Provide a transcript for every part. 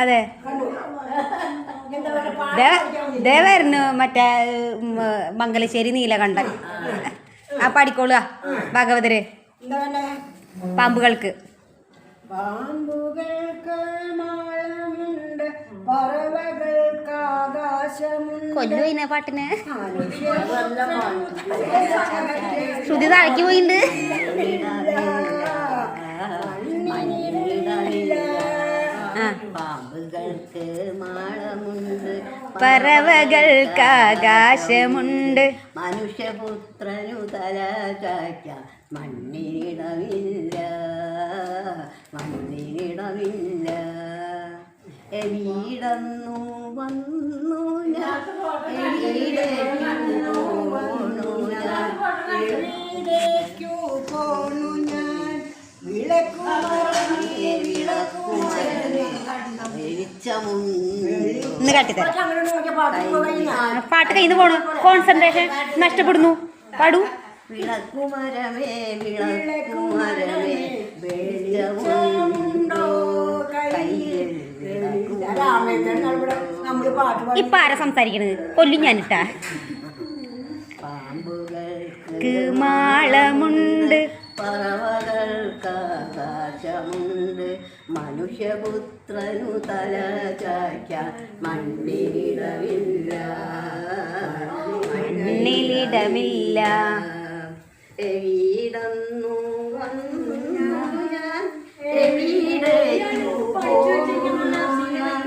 അതെ. ദേ- ദേ വരുന്നു മറ്റേ മംഗലശ്ശേരി നീല നീലകണ്ഠൻ. ആ പാടിക്കോളുക ഭാഗവതര്. പാമ്പുകൾക്ക്. പാമ്പുകൾക്ക് മാളമുണ്ട് പറവകൾക്ക് ആകാശമുണ്ട്. കൊല്ലു ഇന്ന പാട്ടിന്. ശ്രുതി താഴേക്ക് പോയിണ്ട്. മാളമുണ്ട് പറവകൾക്ക് ആകാശമുണ്ട് മനുഷ്യപുത്രനു തല ചായ്ക്കാൻ മണ്ണിനിടമില്ല മണ്ണിനിടമില്ല എവിടന്നു വന്നു ഞാൻ? എവിടേക്കു പോണു വെളിച്ചമുണ്ട്. കാട്ടിത്തരാം പാട്ട് കയ്യിൽ നിന്ന് പോണു. കോൺസെൻട്രേഷൻ നഷ്ടപ്പെടുന്നു. പാടൂ. വിളക്കുമരമേ വിളക്കുമരമേ ഇപ്പൊ ആരാ സംസാരിക്കണത്? കൊല്ലും ഞാനിട്ടാ. പാമ്പുകൾക്ക് മാളമുണ്ട്. പറവകൾക്ക് ആകാശമുണ്ട്. മനുഷ്യപുത്രനു തല ചായ്ക്കാൻ മണ്ണിലിടമില്ല മണ്ണിലിടമില്ല എവിടന്നു വന്നു ഞാൻ എവിടേക്കു പോകുന്നു ഞാൻ.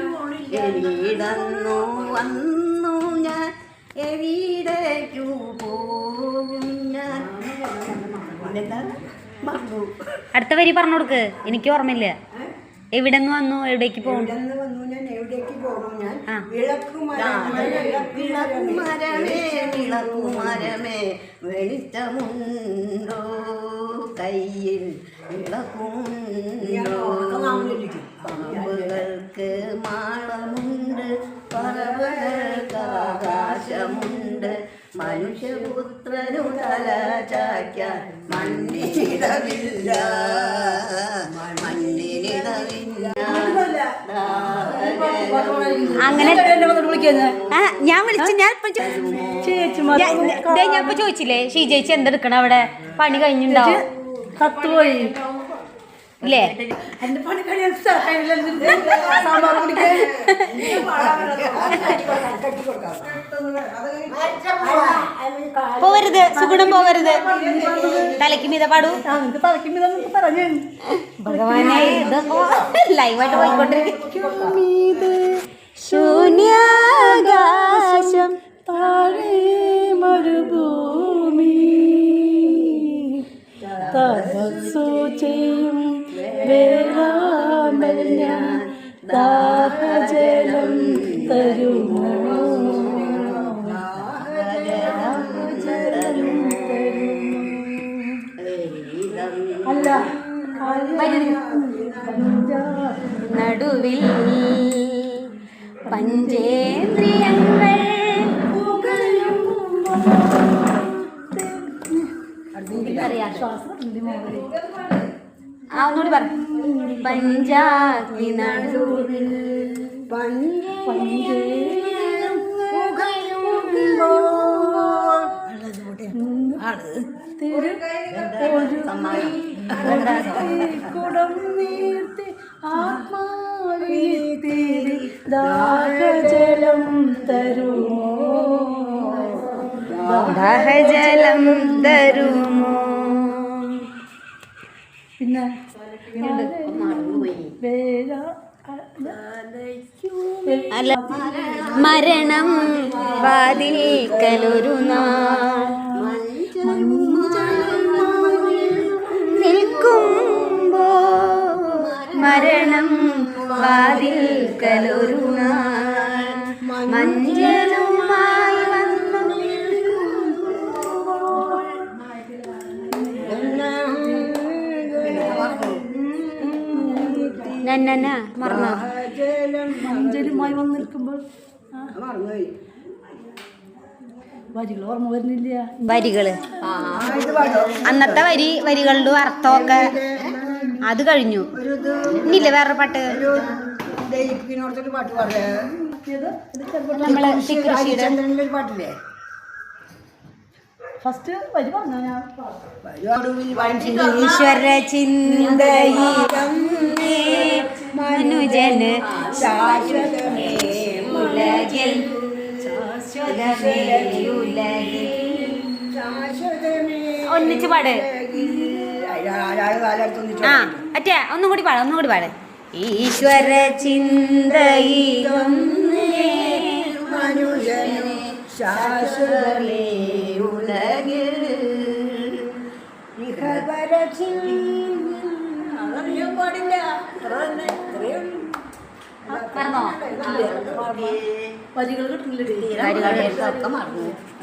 എവിടന്നു വന്നു ഞാൻ എവിടേക്കു പോകും ഞാൻ. അടുത്ത വരി പറഞ്ഞു കൊടുക്ക് എനിക്ക് ഓർമ്മയില്ല. എവിടെ നിന്ന് വന്നു? എവിടേക്ക് പോകും? എവിടെന്ന് വന്നു? ഞാൻ എവിടേക്ക് പോകും? ഞാൻ ആ. വിളക്കുമറന്നേ വിളക്കുമരമേ വിളക്കുമരമേ വെളിച്ചമുണ്ടോ? കയ്യിൽ വിളക്കുമുണ്ടോ? മാളമുണ്ട് പറവകൾക്ക് ആകാശമുണ്ട്. മനുഷ്യപുത്രനു തല ചായ്ക്കാൻ മണ്ണിനിടവില്ല. മണ്ണിനിടമില്ല അങ്ങനെ ഞാൻ വിളിച്ചു ഞാൻ ഞാൻ- ഇപ്പൊ ചോദിച്ചില്ലേ ഷീജേച്ചി എന്തെടുക്കണം അവിടെ? പണി കഴിഞ്ഞിണ്ടാവും കത്തുപോയി. ഇല്ലേ പോവരുത് സുഗുണം പോവരുത്. തലയ്ക്ക് മീത പാടൂ. ഭഗവാനെ ഇതൊക്കെ ലൈവായിട്ട് പോയിക്കൊണ്ടിരിക്കും ശൂന്യാകാശം വേളാമ്പൽ ഞാൻ ദാഹജലം തരുമോ അല്ല നടുവിൽ പഞ്ചേന്ദ്രിയങ്ങൾ ആ ഒന്നുകൂടി പറ. പഞ്ചാഗ്നി നീർത്തി ആത്മാവിത്തിരി ദാഹജലം തരുമോ? ദാഹജലം തരുമോ? പിന്നെ അല്ല മരണം വാതിൽക്കലൊരു നാൾ. നിൽക്കുമ്പോ മരണം വാതിൽക്കലൊരു നാൾ. മഞ്ചലുമായി നന്ന മറന്നോ. മഞ്ചലുമായി വന്ന് നിൽക്കുമ്പോൾ മറന്നുപോയി വരികൾ ഓർമ്മ വരുന്നില്ല? വരികൾ. അന്നത്തെ വരി വരികളുടെ അർത്ഥമൊക്കെ അത് കഴിഞ്ഞു. ഇന്നില്ല വേറെ പാട്ട്? നമ്മൾ പാട്ടില്ലേ? ഫസ്റ്റ്. ഈശ്വര ചിന്തയിരം മനുജന് ശാശ്വതമേ ഉലകിൽ ശാശ്വതമേ ഉലകിൽ ഒന്നിച്ച് പാട് ആ അറ്റേ ഒന്നും കൂടി പാട് ഒന്നും കൂടി പാട് ഈശ്വര ചിന്തയി മനുജന ശാശ്വതമേ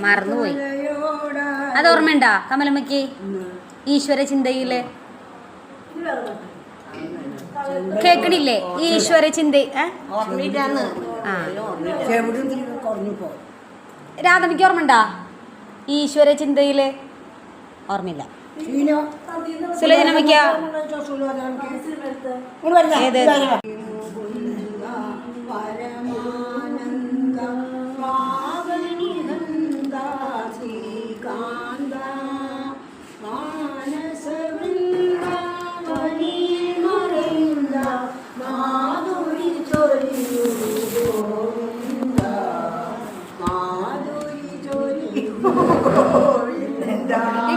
മറന്നുപോയി. അത് ഓർമ്മയുണ്ടാ? കമലമ്മക്ക് ഈശ്വര ചിന്തയിൽ. കേക്കണില്ലേ? ഈശ്വര ചിന്ത. രാധമിക്ക് ഓർമ്മണ്ടാ ഈശ്വര ചിന്തയിൽ? ഓർമ്മയില്ല. ചീനോ സുലോചനമ്മയ്ക്ക് ഏത്? Ram.